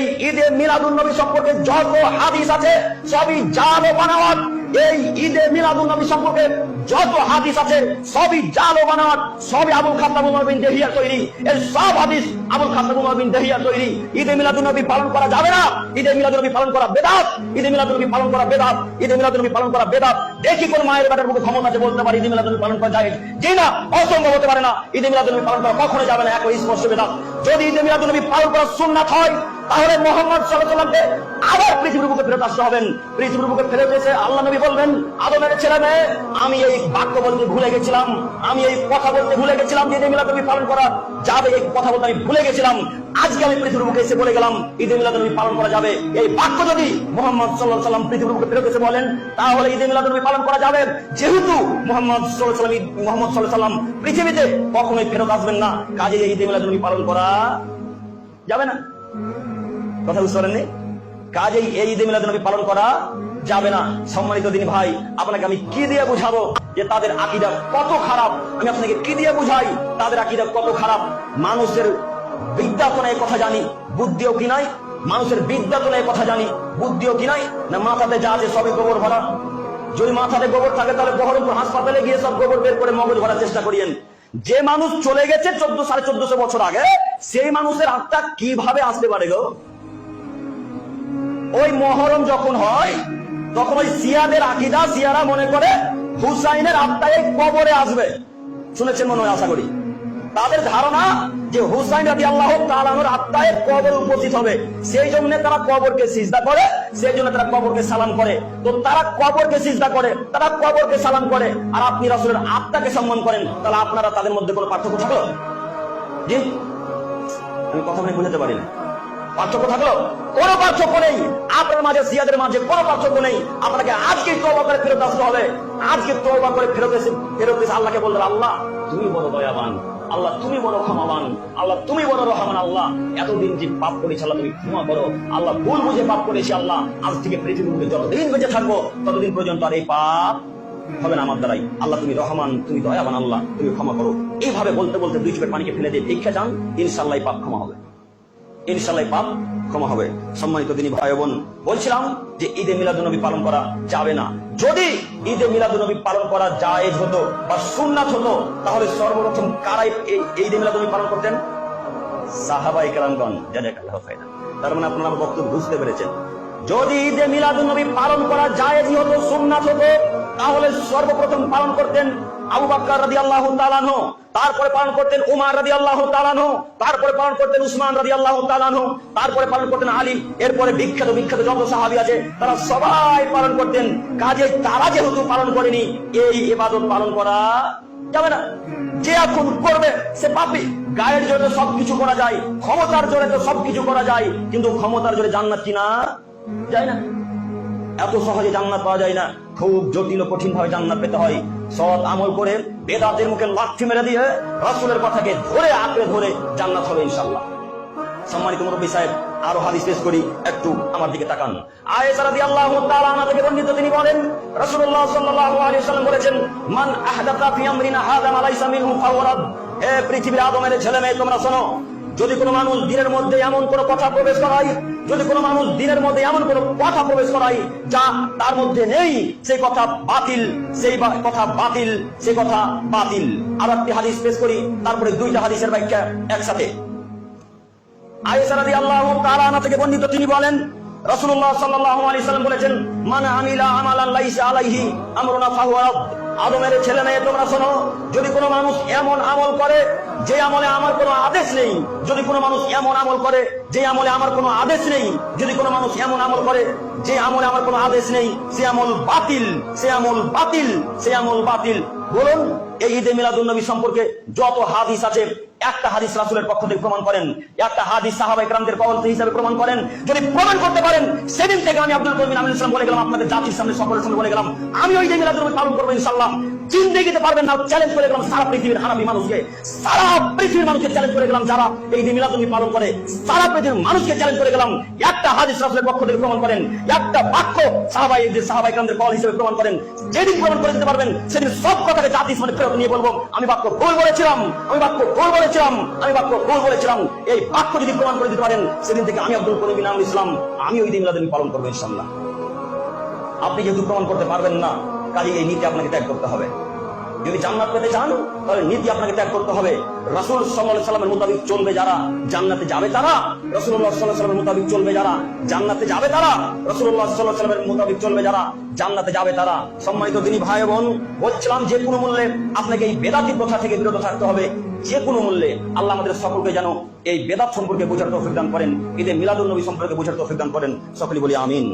এই ঈদে মিলাদুল নবী সম্পর্কে যত হাদিস আছে, সবই জাল ও বানাওয়াত। এই ঈদে মিলাদুল নবী সম্পর্কে যত হাদিস আছে, সবই জাল ও বানাওয়াত। সবই আবুল খাতাব উমর বিন দেহিয়া তৈরি। এই সব হাদিস আবুল খাতাব উমর বিন দেহিয়া তৈরি। ঈদে মিলাদুল নবী পালন করা যাবে না। ঈদে মিলাদুল নবী পালন করা বেদাত। ঈদে মিলাদুল নবী পালন করা বেদাত। ঈদে মিলাদুল নবী পালন করা বেদাত। দেখি কোন মায়ের বেটার মুখে ক্ষমতা আছে বলতে পারি, ঈদে মিলাদুল নবী পালন করা যায় জি না, অসম্ভব হতে পারে না। ঈদে মিলাদুল নবী পালন করা কখনো যাবে না। একই স্পষ্ট বেদাত। যদি ঈদে মিলাদুল নবী পালন করা সুন্নাত হয় তাহলে মোহাম্মদ সাল্লামকে আবার পৃথিবীর বুকে ফেরত আসতে হবেন পৃথিবীর বুকে ফেরত এসে আল্লাহ নবী বলবেন, আদমের ছেলে মেয়ে, আমি এই বাক্য বলতে ভুলে গেছিলাম, আমি এই কথা বলতে ভুলে গেছিলাম যে ঈদে মিলাদ নবী পালন করা যাবে, এই কথা বলতে আমি ভুলে গেছিলাম। আজকে আমি পৃথিবীর বুকে এসে বলে গেলাম, ঈদে মিলাদ নবী পালন করা যাবে। এই বাক্য যদি মোহাম্মদ সাল্লাহ সাল্লাম পৃথিবীর বুকে ফেরত এসে বলেন, তাহলে ঈদে মিলাদ নবী পালন করা যাবে। যেহেতু মোহাম্মদ সাল্লাহ সাল্লাম মোহাম্মদ সাল্লাহ সাল্লাম পৃথিবীতে কখনোই ফেরত আসবেন না কাজে ঈদে মিলাদ নবী পালন করা যাবে না। কথা বুঝতে পারেননি কাজেই এই ঈদে মিলাদ নবী পালন করা যাবে না। সম্মানিত দিন ভাই, আপনাকে আমি কি দিয়ে বুঝাবো যে তাদের আকিদা কত খারাপ? আমি আপনাকে কি দিয়ে বুঝাই? তাদের আকিদা কত খারাপ? মানুষের বিদ্যা তো নাই কথা জানি, বুদ্ধিও কি নাই? মানুষের বিদ্যা তো নাই কথা জানি, বুদ্ধিও কি নাই? না মাথাতে যা আছে সবই গোবর ভরা? যদি মাথাতে গোবর থাকে তাহলে বহরমপুর হাসপাতালে গিয়ে সব গোবর বের করে মগজ ভরার চেষ্টা করিয়েন। যে মানুষ চলে গেছে চোদ্দ, সাড়ে চোদ্দশো বছর আগে, সেই মানুষের আত্মা কীভাবে আসতে পারে গো? ওই মহরম যখন হয়, তখন ওই সিয়াদের আকিদা, সিয়ারা মনে করে হুসাইনের আত্মায় কবরে আসবে। শুনেছেন মনে হয় আশা করি? তাদের ধারণা যে হুসাইন রাজি আল্লাহ তালানোর আত্মায় কবর উপস্থিত হবে। সেই জন্য তারা কবরকে সিজদা করে, সেই জন্য তারা কবরকে সালাম করে। তো তারা কবরকে সিজদা করে, তারা কবরকে সালাম করে। আর আপনি রাসুলের আত্মাকে সম্মান করেন, তাহলে আপনারা তাদের মধ্যে কোনো পার্থক্য থাকল? জি? আমি কথা বলে বুঝাতে পারি না। পার্থক্য থাকল? কোনো পার্থক্য নেই। আপনার মাঝে সিয়াদের মাঝে কোনো পার্থক্য নেই। আপনাকে আজকে তৌবা করে ফেরত আসতে হবে। আজকে তৌবা করে ফেরত এসে ফেরত এসে আল্লাহকে বললেন আল্লাহ, তুমি বড় দয়াবান। আল্লাহ, তুমি বড় ক্ষমাবান। আল্লাহ, তুমি বড় রহমান আল্লাহ। এতদিন যে পাপ করেছি, আল্লাহ, তুমি ক্ষমা করো। আল্লাহ, ভুল বুঝে পাপ করেছি, আল্লাহ। আজ থেকে মধ্যে যতদিন বেঁচে থাকব, ততদিন পর্যন্ত আর এই পাপ হবে না আমার দ্বারাই। আল্লাহ, তুমি রহমান, তুমি দয়াবান আল্লাহ। তুমি ক্ষমা করো। এইভাবে বলতে বলতে দুই চোখের পানিকে ফেলে দিয়ে ভিক্ষা যান ইনশাল্লাহ পাপ ক্ষমা হবে। ইনশাল্লাহ পাপ ক্ষমা হবে। সম্মানিত তিনি ভাই বোন, বলছিলাম যে ঈদে মিলাদুনবী পালন করা যাবে না। যদি ঈদে মিলাদুনবী পালন করা জায়েজ হতো বা সুন্নাত হতো, তাহলে সর্বপ্রথম কারাই ঈদে মিলাদুনবী পালন করতেন? সাহাবাই কালামগণ জাজাকাল্লাহ খায়রা তার মানে আপনারা বক্তব্য বুঝতে পেরেছেন। যদি ঈদে মিলাদুনবী পালন করা জায়েজই হতো, সুন্নাত হতো, তাহলে সর্বপ্রথম পালন করতেন আবু বাক্কার রাদি আল্লাহ তালানহ তারপরে পালন করতেন উমার রাদি আল্লাহ তালানহ তারপরে পালন করতেন উসমান রাদি আল্লাহ তালানহ তারপরে পালন করতেন আলী, এরপরে বিখ্যাত বিখ্যাত যত সাহাবি আছে, তারা সবাই পালন করতেন। কাজে তারা যেহেতু পালন করেনি, এই ইবাদত পালন করা যাবে না। যে এখন করবে, সে পাপি। গায়ের জোরে সবকিছু করা যায়, ক্ষমতার জোরে তো সবকিছু করা যায়, কিন্তু ক্ষমতার জোরে জান্নাত কিনা যায় না। এত সহজে জান্নাত পাওয়া যায় না। খুব জটিল কঠিন ভাবে জান্নাত পেতে হয়। সৎ আমল করে বেদাতের মুখে লাঠি মেরে দিয়ে রসুলের কথাকে ধরে, আঁকড়ে ধরে জান্নাত হবে ইনশাল্লাহ সম্মানিত মুরব্বী সাহেব, আরও হাদিস পেশ করি, একটু আমার দিকে তাকান। আয়েশা রাদিয়াল্লাহু তাআলা আনহা বর্ণিত, তিনি বলেন, রাসূলুল্লাহ সাল্লাল্লাহু আলাইহি ওয়াসাল্লাম বলেছেন, মান আহদাথা ফি আমরিনা হাদা মা লাইসা মিনহু পৃথিবীর আদমের ছেলে মেয়ে তোমরা শোনো যদি কোনো মানুষ দিনের মধ্যে এমন কোনো কথা প্রবেশ করায়, যদি কোনো মানুষ দিনের মধ্যে এমন কোনো কথা প্রবেশ করায় যা তার মধ্যে নেই, সেই কথা বাতিল, সেই কথা বাতিল, সেই কথা বাতিল। আর একটি হাদিস পেশ করি, তারপরে দুইটা হাদিসের ব্যাখ্যা একসাথে। আয়েশা রাদিয়াল্লাহু তাআলা আনহা থেকে বর্ণিত তিনি বলেন, রাসূলুল্লাহ সাল্লাল্লাহু আলাইহি সাল্লাম বলেছেন, মান আমিলা আমালান লাইসা আলাইহি আমরুনা ফাহুয়া আদমের ছেলে মেয়ে, তোমরা শোনো, যদি কোনো মানুষ এমন আমল করে, যে আমলে আমার কোনো আদেশ নেই, যদি কোনো মানুষ এমন আমল করে, যে আমলে আমার কোনো আদেশ নেই, যদি কোনো মানুষ এমন আমল করে, যে আমলে আমার কোনো আদেশ নেই, সে আমল বাতিল, সে আমল বাতিল, সে আমল বাতিল। বলুন, এই ঈদে মিলাদুল নবী সম্পর্কে যত হাদিস আছে একটা হাদিস রাসুলের পক্ষ থেকে প্রমাণ করেন, একটা হাদিস সাহাবা ইকরামদের কবল হিসাবে প্রমাণ করেন। যদি প্রমাণ করতে পারেন, সেদিন থেকে আমি আব্দুল করিম আমিন ইসলাম বলে গেলাম, আপনাদের জাতির সামনে, সকলের সামনে বলে গেলাম। আমি ওই ঈদে মিলাদুল পালন করব ইনশাল্লাহ জিন্দেগিতে পারবেন না চ্যালেঞ্জ করে গেলাম সারা পৃথিবীর হারামি মানুষকে। সারা পৃথিবীর মানুষকে চ্যালেঞ্জ করে গেলাম যারা এই ঈদে মিলাদুল পালন করে। সারা পৃথিবীর মানুষকে চ্যালেঞ্জ করে গেলাম। একটা হাদিস রাসুলের পক্ষ থেকে প্রমাণ করেন, একটা বাক্য সাহাবাই সাহাবা ইকরামদের কবল হিসেবে প্রমাণ করেন। যেদিন প্রমাণ করে দিতে পারবেন, সেদিন সব কথাকে জাতির সামনে ফেরত নিয়ে বলব। আমি বাক্য ভুল বলেছিলাম, আমি বাক্য ভুল বলেছিলাম বলেছিলাম, আমি বাক্য ভুল বলেছিলাম। এই বাক্য যদি প্রমাণ করে দিতে পারেন, সেদিন থেকে আমি আব্দুল করিম ইনাম ইসলাম, আমি ওই দিন মিলাদিন পালন করব ইনশাল্লাহ আপনি যেহেতু প্রমাণ করতে পারবেন না কাজে এই নীতি আপনাকে ত্যাগ করতে হবে। যদি জান্নাত পেতে চান, তাহলে নীতি আপনাকে ত্যাগ করতে হবে। রসুল সাল্লাহ সাল্লামের মোতাবিক চলবে যারা, জান্নাতে যাবে তারা। রসুল্লাহ সাল্লাহ সাল্লামের মোতাবিক চলবে যারা, জান্নাতে যাবে তারা। রসুল্লাহ সাল্লাহ সাল্লামের মোতাবিক চলবে যারা, জান্নাতে যাবে তারা। সম্মানিত তিনি ভাই বোন, বলছিলাম যে কোনো মূল্যে আপনাকে এই বেদাতি প্রথা থেকে বিরত থাকতে হবে। যে কোনো মূল্যে আল্লাহ আমাদের সকলকে যেন এই বেদাত সম্পর্কে বোঝার তৌফিক দান করেন। ঈদে মিলাদুল নবী সম্পর্কে বোঝার তৌফিক দান করেন। সকলে বলি আমিন।